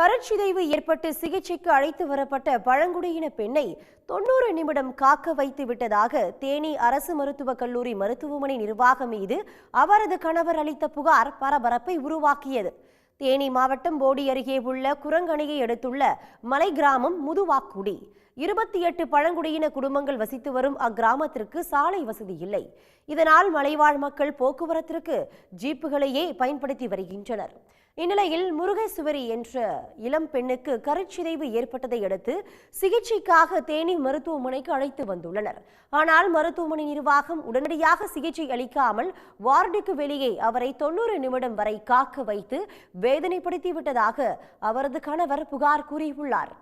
கரட்சிதைவு ஏற்பட்டு சிகிச்சைக்கு அழைத்து வரப்பட்ட பழங்குடியின பெண்ணை தொண்ணூறு நிமிடம் காக்க வைத்து விட்டதாக தேனி அரசு மருத்துவக் கல்லூரி மருத்துவமனை நிர்வாகம் மீது அவரது கணவர் அளித்த புகார் பரபரப்பை உருவாக்கியது. தேனி மாவட்டம் போடி அருகே உள்ள குரங்கணியை அடுத்துள்ள மலை கிராமம் முதுவாக்குடி. இருபத்தி எட்டு பழங்குடியின குடும்பங்கள் வசித்து வரும் அக்கிராமத்திற்கு சாலை வசதி இல்லை. இதனால் மலைவாழ் மக்கள் போக்குவரத்திற்கு ஜீப்புகளையே பயன்படுத்தி வருகின்றனர். இந்நிலையில் முருகேசுவரி என்ற இளம் பெண்ணுக்கு கருச்சிதைவு ஏற்பட்டதை அடுத்து சிகிச்சைக்காக தேனி மருத்துவமனைக்கு அழைத்து வந்துள்ளனர். ஆனால் மருத்துவமனை நிர்வாகம் உடனடியாக சிகிச்சை அளிக்காமல் வார்டுக்கு வெளியே அவரை தொண்ணூறு நிமிடம் வரை காக்க வைத்து வேதனைப்படுத்தி விட்டதாக அவரது கணவர் புகார் கூறியுள்ளார்.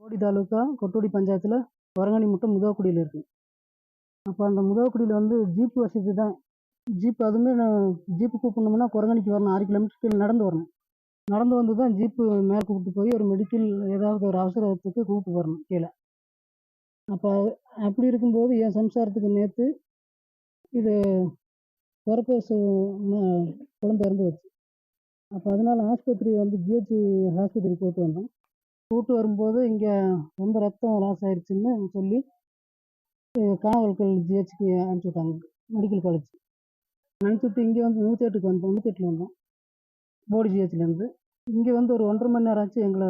கோடி தாலுகா கொட்டோடி பஞ்சாயத்தில் வரங்கணி முட்டம் முதவக்குடியில் இருக்குது அப்போ அந்த முதவக்குடியில் வந்து ஜீப் வசதி தான். ஜீப் அதுவுமே நான் ஜீப்பு கூப்பிடணும்னா குரங்கணிக்கு வரணும். ஆறு கிலோமீட்டர் நடந்து வரணும். நடந்து வந்து தான் ஜீப்பு மேலே கூப்பிட்டு போய் ஒரு மெடிக்கல் ஏதாவது ஒரு அவசரத்துக்கு கூப்பிட்டு வரணும் கீழே. அப்போ அப்படி இருக்கும்போது என் சம்சாரத்துக்கு நேற்று இது பிறப்பு குழந்தை இறந்து வச்சு அப்போ அதனால் ஆஸ்பத்திரி வந்து ஜிஹெச் ஆஸ்பத்திரி கூப்பிட்டு வந்தோம். கூட்டு வரும்போது இங்கே ரொம்ப ரத்தம் லாஸ் ஆயிடுச்சுன்னு சொல்லி காவல்கள் ஜிஹெச்சுக்கு அனுப்பிச்சி விட்டாங்க. மெடிக்கல் காலேஜ் அனுப்பிச்சி விட்டு இங்கே வந்து நூற்றி எட்டுக்கு வந்தோம் நூற்றி எட்டில் வந்தோம். போடி ஜிஹெச்லேருந்து இங்கே வந்து ஒரு ஒன்றரை மணி நேரம் ஆச்சு எங்களை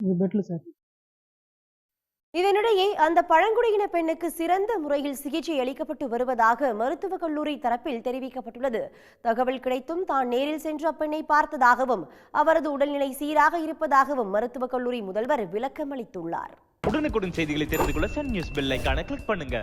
இது பெட்டில் சார் இதனிடையே அந்த பழங்குடியின பெண்ணுக்கு சிறந்த முறையில் சிகிச்சை அளிக்கப்பட்டு வருவதாக மருத்துவக் கல்லூரி தரப்பில் தெரிவிக்கப்பட்டுள்ளது. தகவல் கிடைத்தும் தான் நேரில் சென்று அப்பெண்ணை பார்த்ததாகவும் அவரது உடல்நிலை சீராக இருப்பதாகவும் மருத்துவக் கல்லூரி முதல்வர் விளக்கம் அளித்துள்ளார் உடனுக்குடன் செய்திகளை தெரிந்து கொள்ள சன் நியூஸ் பெல் கிளிக் பண்ணுங்க.